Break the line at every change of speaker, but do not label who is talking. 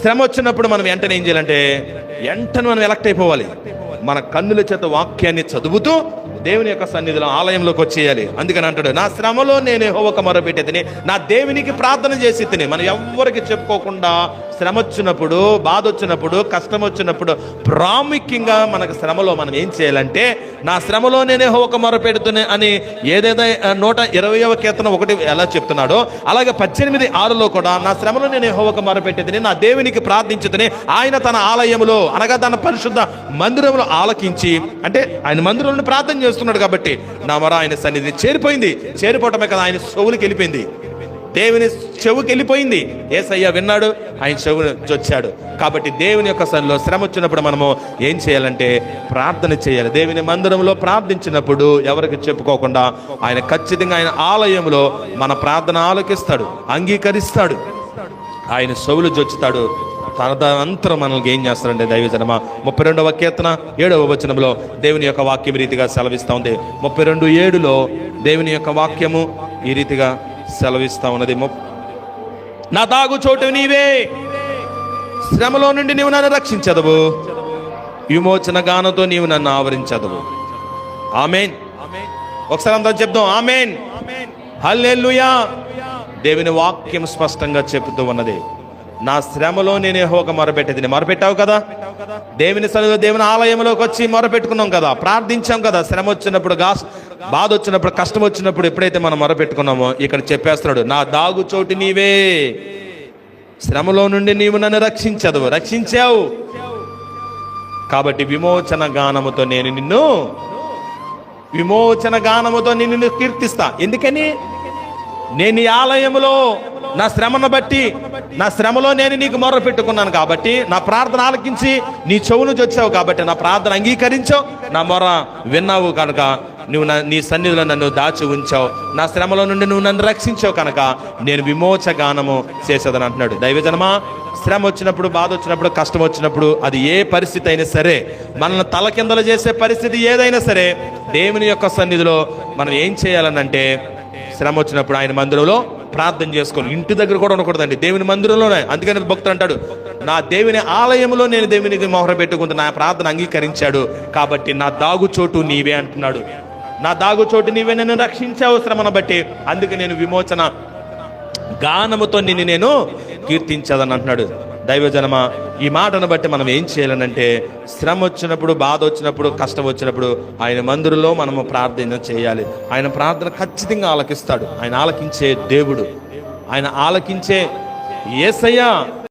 శ్రమ వచ్చినప్పుడు మనం వెంటనే ఏం చేయాలంటే వెంటనే మనం ఎలక్ట్ అయిపోవాలి. మన కన్నుల చేత వాక్యాన్ని చదువుతూ దేవుని యొక్క సన్నిధిలో ఆలయంలోకి వచ్చేయాలి. అందుకని అంటాడు నా శ్రమలో నేను హోవక మొరపెట్టే తిని నా దేవునికి ప్రార్థన చేసి తిని మనం ఎవ్వరికి చెప్పుకోకుండా శ్రమ వచ్చినప్పుడు బాధ వచ్చినప్పుడు కష్టం వచ్చినప్పుడు ప్రాముఖ్యంగా మనకు శ్రమలో మనం ఏం చేయాలంటే నా శ్రమలో నేనే ఒక మొరపెడుతున్నా అని ఏదైతే నూట ఇరవయవ కీర్తన ఒకటి ఎలా చెప్తున్నాడో అలాగే పద్దెనిమిది ఆరులో కూడా నా శ్రమలో నేనే ఒక మొరపెట్టేదని నా దేవునికి ప్రార్థించుతని ఆయన తన ఆలయములో అనగా తన పరిశుద్ధ మందిరంలో ఆలకించి అంటే ఆయన మందిరంలో ప్రార్థన చేస్తున్నాడు కాబట్టి నా మొర ఆయన సన్నిధి చేరిపోయింది. చేరిపోవటమే కదా ఆయన చెవులకి వెళ్ళిపోయింది. దేవుని చెవుకి వెళ్ళిపోయింది. ఏసయ్య విన్నాడు ఆయన చెవు వచ్చాడు కాబట్టి దేవుని యొక్క సన్నిలో శ్రమ వచ్చినప్పుడు మనము ఏం చేయాలంటే ప్రార్థన చేయాలి. దేవుని మందిరంలో ప్రార్థించినప్పుడు ఎవరికి చెప్పుకోకుండా ఆయన ఖచ్చితంగా ఆయన ఆలయంలో మన ప్రార్థన ఆలోకిస్తాడు అంగీకరిస్తాడు. ఆయన చెవులు జొచ్చుతాడు తదనంతరం మనల్ని ఏం చేస్తాడంటే దైవజనమ? ముప్పై రెండవ కీర్తన ఏడవ వచనంలో దేవుని యొక్క వాక్యం రీతిగా సెలవిస్తూ ఉంది. ముప్పై రెండు ఏడులో దేవుని యొక్క వాక్యము ఈ రీతిగా సెలవిస్తూ ఉన్నది. నా తాగు చోటు నీవే. శ్రమలో నుండి నీవు నన్ను రక్షించదవు. విమోచన గానంతో నీవు నన్ను ఆవరించదవు. ఆమెన్. ఒకసారి అంతా చెప్దాం ఆమెన్. హల్లెలూయా. దేవుని వాక్యం స్పష్టంగా చెబుతూ ఉన్నది. నా శ్రమలో నేనే హోక మొరపెట్టేది. మొరపెట్టావు కదా? దేవుని సన్నిధిలో దేవుని ఆలయంలోకి వచ్చి మొరపెట్టుకున్నాం కదా? ప్రార్థించాం కదా? శ్రమ వచ్చినప్పుడు గా బాధ వచ్చినప్పుడు కష్టం వచ్చినప్పుడు ఎప్పుడైతే మనం మొరపెట్టుకున్నామో ఇక్కడ చెప్పేస్తున్నాడు నా దాగు చోటు నీవే. శ్రమలో నుండి నీవు నన్ను రక్షించదు రక్షించావు. కాబట్టి విమోచన గానముతో నేను నిన్ను విమోచన గానముతో నిన్ను కీర్తిస్తా. ఎందుకని? నేను ఈ ఆలయములో నా శ్రమను బట్టి నా శ్రమలో నేను నీకు మొర్ర పెట్టుకున్నాను కాబట్టి నా ప్రార్థన ఆలకించి నీ చెవు నుంచి వచ్చావు కాబట్టి నా ప్రార్థన అంగీకరించావు నా మొర విన్నావు కనుక నువ్వు నా నీ సన్నిధిలో నన్ను దాచి ఉంచావు. నా శ్రమలో నుండి నువ్వు నన్ను రక్షించావు కనుక నేను విమోచ గానము చేసేదని అంటున్నాడు. దైవజనమా శ్రమ వచ్చినప్పుడు బాధ వచ్చినప్పుడు కష్టం వచ్చినప్పుడు అది ఏ పరిస్థితి అయినా సరే మనల్ని తలకిందలు చేసే పరిస్థితి ఏదైనా సరే దేవుని యొక్క సన్నిధిలో మనం ఏం చేయాలనంటే శ్రమ వచ్చినప్పుడు ఆయన మందిరంలో ప్రార్థన చేసుకోను ఇంటి దగ్గర కూడా ఉండకూడదండి. దేవుని మందిరంలోనే. అందుకని భక్తుడు అంటాడు నా దేవుని ఆలయంలో నేను దేవునికి మొహర పెట్టుకుంటూ నా ప్రార్థన అంగీకరించాడు. కాబట్టి నా దాగు చోటు నీవే అంటున్నాడు. నా దాగు చోటు నీవే నన్ను రక్షించావు శ్రమను బట్టి. అందుకే నేను విమోచన గానముతో నిన్ను నేను కీర్తించదని అంటున్నాడు. దైవజనమ ఈ మాటను బట్టి మనం ఏం చేయాలనంటే శ్రమ వచ్చినప్పుడు బాధ వచ్చినప్పుడు కష్టం వచ్చినప్పుడు ఆయన మందిరంలో మనము ప్రార్థన చేయాలి. ఆయన ప్రార్థన ఖచ్చితంగా ఆలకిస్తాడు. ఆయన ఆలకించే దేవుడు. ఆయన ఆలకించే ఏసయ్యా.